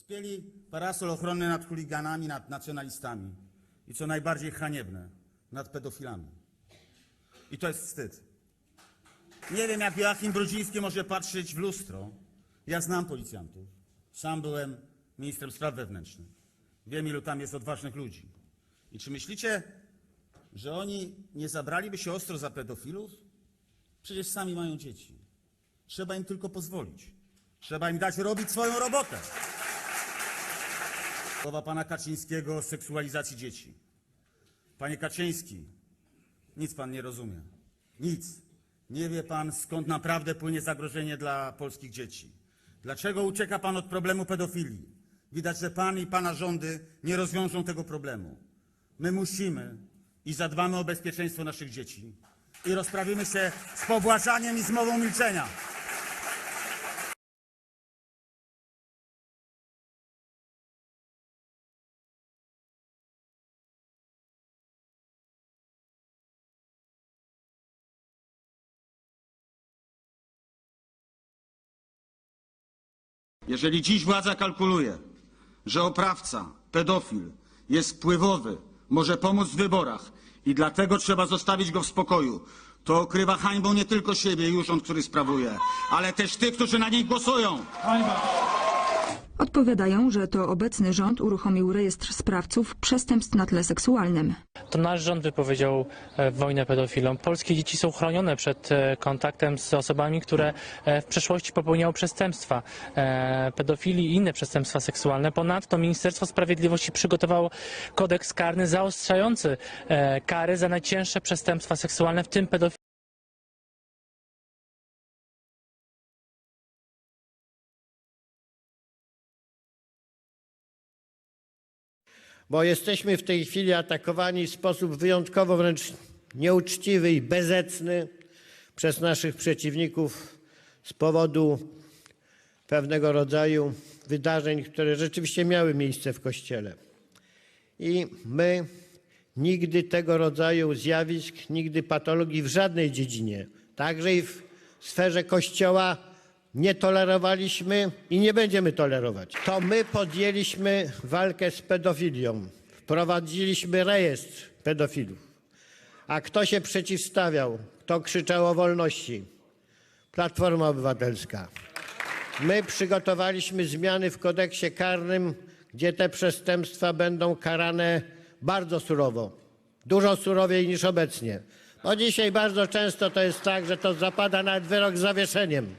Rozpięli parasol ochronny nad chuliganami, nad nacjonalistami i co najbardziej haniebne, nad pedofilami. I to jest wstyd. Nie wiem, jak Joachim Brudziński może patrzeć w lustro. Ja znam policjantów. Sam byłem ministrem spraw wewnętrznych. Wiem, ilu tam jest odważnych ludzi. I czy myślicie, że oni nie zabraliby się ostro za pedofilów? Przecież sami mają dzieci. Trzeba im tylko pozwolić. Trzeba im dać robić swoją robotę. Słowa pana Kaczyńskiego o seksualizacji dzieci. Panie Kaczyński, nic pan nie rozumie. Nic. Nie wie pan, skąd naprawdę płynie zagrożenie dla polskich dzieci. Dlaczego ucieka pan od problemu pedofilii? Widać, że pan i pana rządy nie rozwiążą tego problemu. My musimy i zadbamy o bezpieczeństwo naszych dzieci. I rozprawimy się z pobłażaniem i zmową milczenia. Jeżeli dziś władza kalkuluje, że oprawca, pedofil jest wpływowy, może pomóc w wyborach i dlatego trzeba zostawić go w spokoju, to okrywa hańbą nie tylko siebie i urząd, który sprawuje, ale też tych, którzy na nich głosują. Odpowiadają, że to obecny rząd uruchomił rejestr sprawców przestępstw na tle seksualnym. To nasz rząd wypowiedział e, wojnę pedofilom. Polskie dzieci są chronione przed e, kontaktem z osobami, które e, w przeszłości popełniały przestępstwa, pedofili i inne przestępstwa seksualne. Ponadto Ministerstwo Sprawiedliwości przygotowało kodeks karny zaostrzający kary za najcięższe przestępstwa seksualne, w tym pedofilię. Bo jesteśmy w tej chwili atakowani w sposób wyjątkowo wręcz nieuczciwy i bezecny przez naszych przeciwników z powodu pewnego rodzaju wydarzeń, które rzeczywiście miały miejsce w Kościele. I my nigdy tego rodzaju zjawisk, nigdy patologii w żadnej dziedzinie, także i w sferze Kościoła, nie tolerowaliśmy i nie będziemy tolerować. To my podjęliśmy walkę z pedofilią. Wprowadziliśmy rejestr pedofilów. A kto się przeciwstawiał? Kto krzyczał o wolności? Platforma Obywatelska. My przygotowaliśmy zmiany w kodeksie karnym, gdzie te przestępstwa będą karane bardzo surowo. Dużo surowiej niż obecnie. Bo dzisiaj bardzo często to jest tak, że to zapada nawet wyrok z zawieszeniem.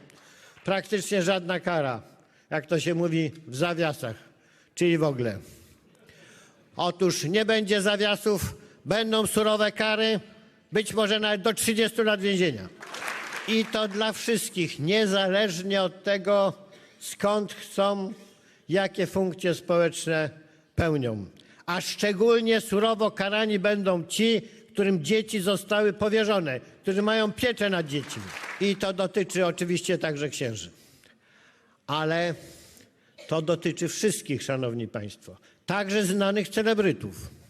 Praktycznie żadna kara, jak to się mówi w zawiasach, czyli w ogóle. Otóż nie będzie zawiasów, będą surowe kary, być może nawet do 30 lat więzienia. I to dla wszystkich, niezależnie od tego, skąd chcą, jakie funkcje społeczne pełnią. A szczególnie surowo karani będą ci, którym dzieci zostały powierzone, którzy mają pieczę nad dziećmi. I to dotyczy oczywiście także księży. Ale to dotyczy wszystkich, szanowni państwo, także znanych celebrytów.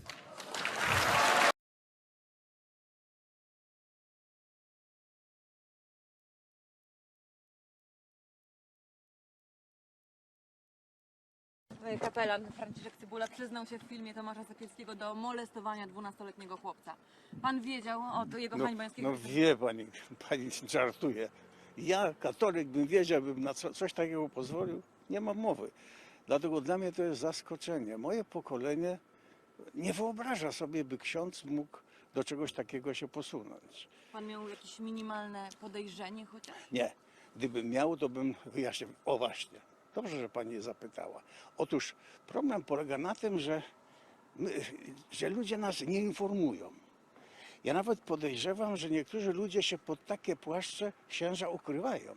Kapelan Franciszek Cybula przyznał się w filmie Tomasza Sekielskiego do molestowania 12-letniego chłopca. Pan wiedział o to jego No, hańbiańskiego no wie pani, pani żartuje. Ja, katolik, bym wiedział, bym na co, coś takiego pozwolił? Nie ma mowy. Dlatego dla mnie to jest zaskoczenie. Moje pokolenie nie wyobraża sobie, by ksiądz mógł do czegoś takiego się posunąć. Pan miał jakieś minimalne podejrzenie chociaż? Nie. Gdybym miał, to bym wyjaśnił. O właśnie, dobrze, że pani zapytała. Otóż problem polega na tym, że, my, że ludzie nas nie informują. Ja nawet podejrzewam, że niektórzy ludzie się pod takie płaszcze księża ukrywają.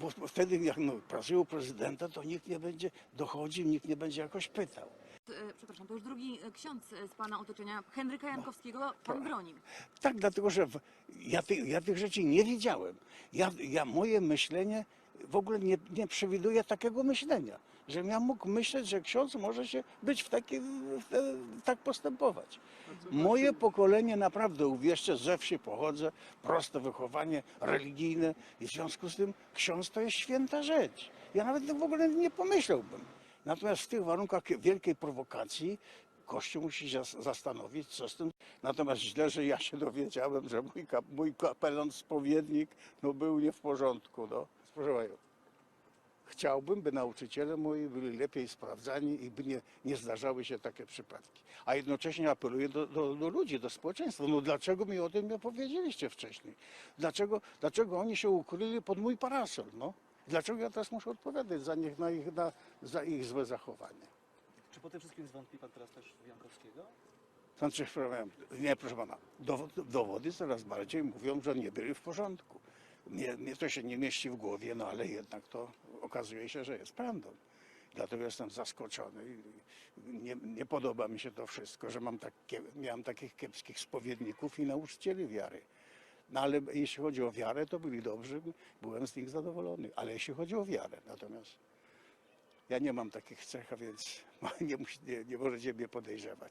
Bo wtedy, jak no, pracują prezydenta, to nikt nie będzie dochodził, nikt nie będzie jakoś pytał. E, Przepraszam, to już drugi e, ksiądz e, z pana otoczenia, Henryka Jankowskiego, pan bronił. Tak, dlatego że w, ja, ty, ja tych rzeczy nie wiedziałem. Ja, ja moje myślenie w ogóle nie, nie przewiduje takiego myślenia, że ja mógł myśleć, że ksiądz może się być w taki, w tak postępować. Moje pokolenie naprawdę, uwierzcie, ze wsi pochodzę, proste wychowanie religijne i w związku z tym ksiądz to jest święta rzecz. Ja nawet w ogóle nie pomyślałbym. Natomiast w tych warunkach wielkiej prowokacji Kościół musi się zas- zastanowić, co z tym. Natomiast źle, że ja się dowiedziałem, że mój, kap, mój kapelan, spowiednik, no był nie w porządku. No. Panią, chciałbym, by nauczyciele moi byli lepiej sprawdzani i by nie, nie zdarzały się takie przypadki. A jednocześnie apeluję do, do, do ludzi, do społeczeństwa. No dlaczego mi o tym nie powiedzieliście wcześniej? Dlaczego, dlaczego oni się ukryli pod mój parasol? No? Dlaczego ja teraz muszę odpowiadać za, nich, na ich, na, za ich złe zachowanie? Czy po tym wszystkim zwątpi pan teraz też w Jankowskiego? Znaczy, nie, proszę pana, dowody, dowody coraz bardziej mówią, że nie byli w porządku. Mnie, mnie to się nie mieści w głowie, no ale jednak to okazuje się, że jest prawdą. Dlatego jestem zaskoczony nie, nie podoba mi się to wszystko, że mam takie, miałem takich kiepskich spowiedników i nauczycieli wiary. No ale jeśli chodzi o wiarę, to byli dobrzy, byłem z nich zadowolony. Ale jeśli chodzi o wiarę, natomiast ja nie mam takich cech, a więc nie, nie, nie możecie mnie podejrzewać.